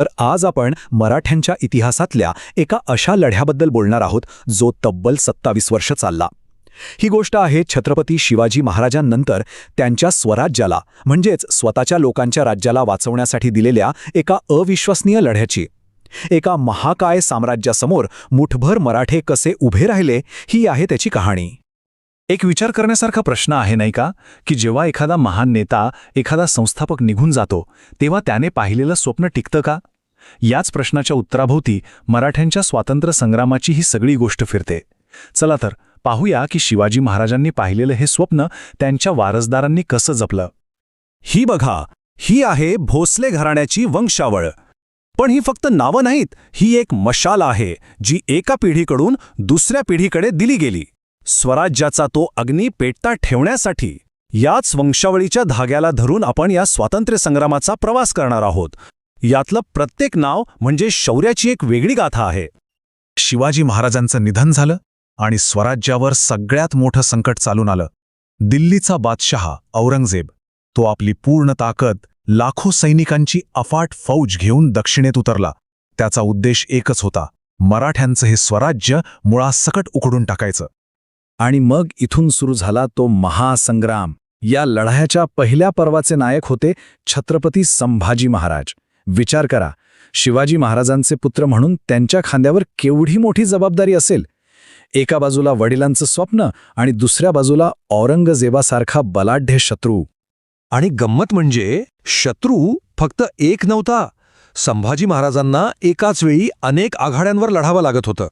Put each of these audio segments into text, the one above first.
तर आज आपण मराठ्यांच्या इतिहासातल्या एका अशा लढ्याबद्दल बोलणार आहोत जो तब्बल सत्तावीस वर्ष चालला. ही गोष्ट आहे छत्रपती शिवाजी महाराजांनंतर त्यांच्या स्वराज्याला म्हणजेच स्वतःच्या लोकांच्या राज्याला वाचवण्यासाठी दिलेल्या एका अविश्वसनीय लढ्याची. एका महाकाय साम्राज्यासमोर मुठभर मराठे कसे उभे राहिले ही आहे त्याची कहाणी. एक विचार करण्यासारखा प्रश्न आहे नाही का? की जेव्हा एखादा महान नेता एखादा संस्थापक निघून जातो तेव्हा त्याने पाहिलेलं स्वप्न टिकतं का? याच प्रश्नाच्या उत्तराभोवती मराठ्यांच्या स्वातंत्र्य संग्रामाची ही सगळी गोष्ट फिरते. चला तर पाहूया की शिवाजी महाराजांनी पाहिलेलं हे स्वप्न त्यांच्या वारसदारांनी कसं जपलं. ही बघा ही आहे भोसले घराण्याची वंशावळ. पण ही फक्त नावं नाहीत ही एक मशाल आहे जी एका पिढीकडून दुसऱ्या पिढीकडे दिली गेली. स्वराज्याचा तो अग्नी पेटता ठेवण्यासाठी याच वंशावळीच्या धाग्याला धरून आपण या स्वातंत्र्यसंग्रामाचा प्रवास करणार आहोत. यातलं प्रत्येक नाव म्हणजे शौर्याची एक वेगळी गाथा आहे. शिवाजी महाराजांचं निधन झालं आणि स्वराज्यावर सगळ्यात मोठं संकट चालून आलं. दिल्लीचा बादशहा औरंगजेब तो आपली पूर्ण ताकद लाखो सैनिकांची अफाट फौज घेऊन दक्षिणेत उतरला. त्याचा उद्देश एकच होता मराठ्यांचं हे स्वराज्य मुळासकट उकडून टाकायचं. आणि मग इथून सुरू झाला तो महासंग्राम. या लढायाच्या पहिल्या पर्वाचे नायक होते छत्रपती संभाजी महाराज. विचार करा शिवाजी महाराजांचे पुत्र म्हणून त्यांच्या खांद्यावर केवढी मोठी जबाबदारी असेल? एका बाजूला वडिलांचं स्वप्न आणि दुसऱ्या बाजूला औरंगजेबासारखा बलाढ्य शत्रू. आणि गंमत म्हणजे शत्रू फक्त एक नव्हता. संभाजी महाराजांना एकाच वेळी अनेक आघाड्यांवर लढावं लागत होतं.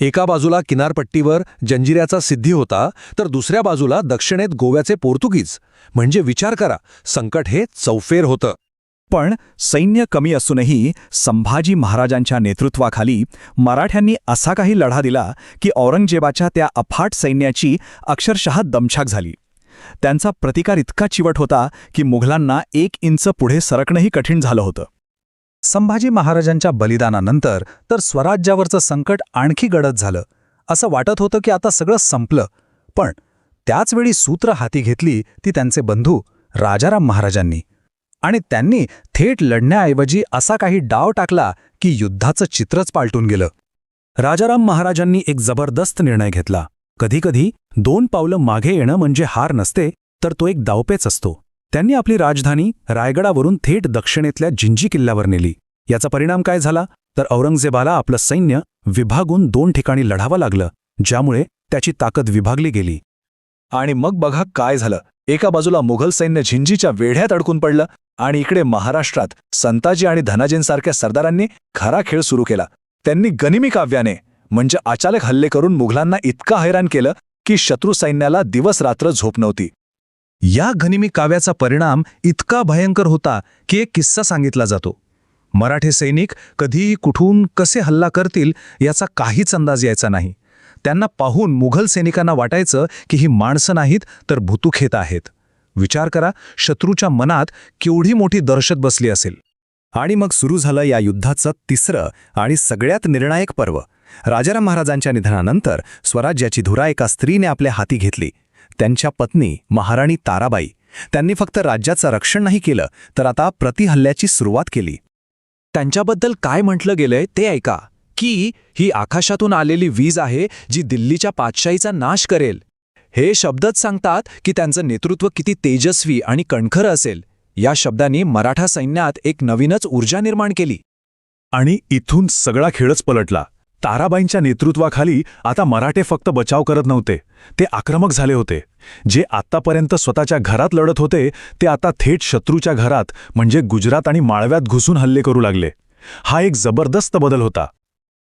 एका बाजूला किनारपट्टीवर जंजिऱ्याचा सिद्धी होता तर दुसऱ्या बाजूला दक्षिणेत गोव्याचे पोर्तुगीज. म्हणजे विचार करा संकट हे चौफेर होतं. पण सैन्य कमी असूनही संभाजी महाराजांच्या नेतृत्वाखाली मराठ्यांनी असा काही लढा दिला की औरंगजेबाच्या त्या अफाट सैन्याची अक्षरशः दमछाक झाली. त्यांचा प्रतिकार इतका चिवट होता की मुघलांना एक इंच पुढे सरकणंही कठीण झालं होतं. संभाजी महाराजांच्या बलिदानानंतर तर स्वराज्यावरचं संकट आणखी गडद झालं. असं वाटत होतं की आता सगळं संपलं. पण त्याचवेळी सूत्र हाती घेतली ती त्यांचे बंधू राजाराम महाराजांनी. आणि त्यांनी थेट लढण्याऐवजी असा काही डाव टाकला की युद्धाचं चित्रच पालटून गेलं. राजाराम महाराजांनी एक जबरदस्त निर्णय घेतला. कधीकधी दोन पावलं मागे येणं म्हणजे हार नसते तर तो एक दावपेच असतो. त्यांनी आपली राजधानी रायगडावरून थेट दक्षिणेतल्या जिंजी किल्ल्यावर नेली. याचा परिणाम काय झाला? तर औरंगजेबाला आपलं सैन्य विभागून दोन ठिकाणी लढावं लागलं ज्यामुळे त्याची ताकद विभागली गेली. आणि मग बघा काय झालं. एका बाजूला मुघल सैन्य झिंजीच्या वेढ्यात अडकून पडलं आणि इकडे महाराष्ट्रात संताजी आणि धनाजींसारख्या सरदारांनी खरा खेळ सुरू केला. त्यांनी गनिमी काव्याने म्हणजे अचानक हल्ले करून मुघलांना इतका हैराण केलं की शत्रू सैन्याला दिवस रात्र झोप नव्हती. या घनिमी काव्याचा परिणाम इतका भयंकर होता की एक किस्सा सांगितला जातो. मराठे सैनिक कधीही कुठून कसे हल्ला करतील याचा काहीच अंदाज यायचा नाही. त्यांना पाहून मुघल सैनिकांना वाटायचं की ही माणसं नाहीत तर भुतुखेत आहेत. विचार करा शत्रूच्या मनात केवढी मोठी दहशत बसली असेल. आणि मग सुरू झालं या युद्धाचं तिसरं आणि सगळ्यात निर्णायक पर्व. राजाराम महाराजांच्या निधनानंतर स्वराज्याची धुरा एका स्त्रीने आपल्या हाती घेतली. त्यांच्या पत्नी महाराणी ताराबाई. त्यांनी फक्त राज्याचं रक्षण नाही केलं तर आता प्रतिहल्ल्याची सुरुवात केली. त्यांच्याबद्दल काय म्हटलं गेलंय ते ऐका. की ही आकाशातून आलेली वीज आहे जी दिल्लीच्या पातशाहीचा नाश करेल. हे शब्दच सांगतात की त्यांचं नेतृत्व किती तेजस्वी आणि कणखर असेल. या शब्दांनी मराठा सैन्यात एक नवीनच ऊर्जा निर्माण केली. आणि इथून सगळा खेळच पलटला. ताराबाईंच्या नेतृत्वाखाली आता मराठे फक्त बचाव करत नव्हते. ते आक्रमक झाले होते. जे आत्तापर्यंत स्वतःच्या घरात लढत होते ते आता थेट शत्रूच्या घरात म्हणजे गुजरात आणि माळव्यात घुसून हल्ले करू लागले. हा एक जबरदस्त बदल होता.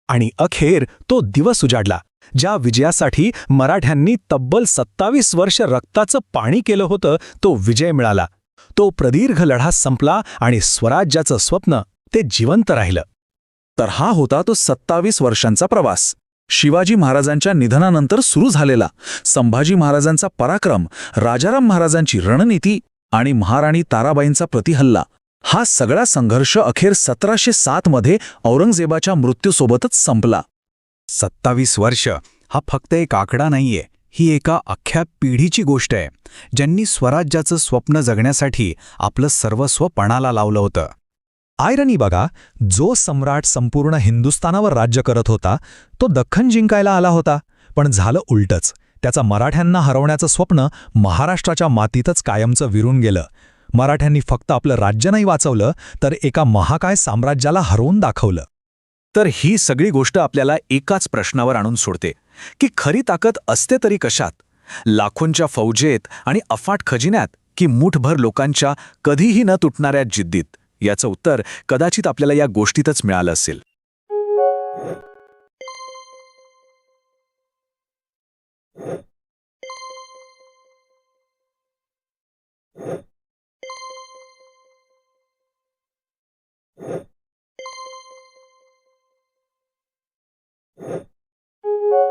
आणि अखेर तो दिवस उजाडला ज्या विजयासाठी मराठ्यांनी तब्बल सत्तावीस वर्ष रक्ताचं पाणी केलं होतं तो विजय मिळाला. तो प्रदीर्घ लढा संपला आणि स्वराज्याचं स्वप्न ते जिवंत राहिलं. तर हा होता तो सत्तावीस वर्षांचा प्रवास. शिवाजी महाराजांच्या निधनानंतर सुरू झालेला संभाजी महाराजांचा पराक्रम राजाराम महाराजांची रणनीती आणि महाराणी ताराबाईंचा प्रतिहल्ला हा सगळा संघर्ष अखेर सतराशे सातमध्ये औरंगजेबाच्या मृत्यूसोबतच संपला. सत्तावीस वर्ष हा फक्त एक आकडा नाहीये ही एका अख्ख्या पिढीची गोष्ट आहे ज्यांनी स्वराज्याचं स्वप्न जगण्यासाठी आपलं सर्वस्व पणाला लावलं होतं. आयरनी बघा जो सम्राट संपूर्ण हिंदुस्थानावर राज्य करत होता तो दख्खन जिंकायला आला होता. पण झालं उलटच. त्याचा मराठ्यांना हरवण्याचं स्वप्न महाराष्ट्राच्या मातीतच कायमचं विरून गेलं. मराठ्यांनी फक्त आपलं राज्य नाही वाचवलं तर एका महाकाय साम्राज्याला हरवून दाखवलं. तर ही सगळी गोष्ट आपल्याला एकाच प्रश्नावर आणून सोडते की खरी ताकद असते तरी कशात? लाखोंच्या फौजेत आणि अफाट खजिन्यात की मुठभर लोकांच्या कधीही न तुटणाऱ्या जिद्दीत? याचं उत्तर कदाचित आपल्याला या गोष्टीतच मिळालं असेल Yeah.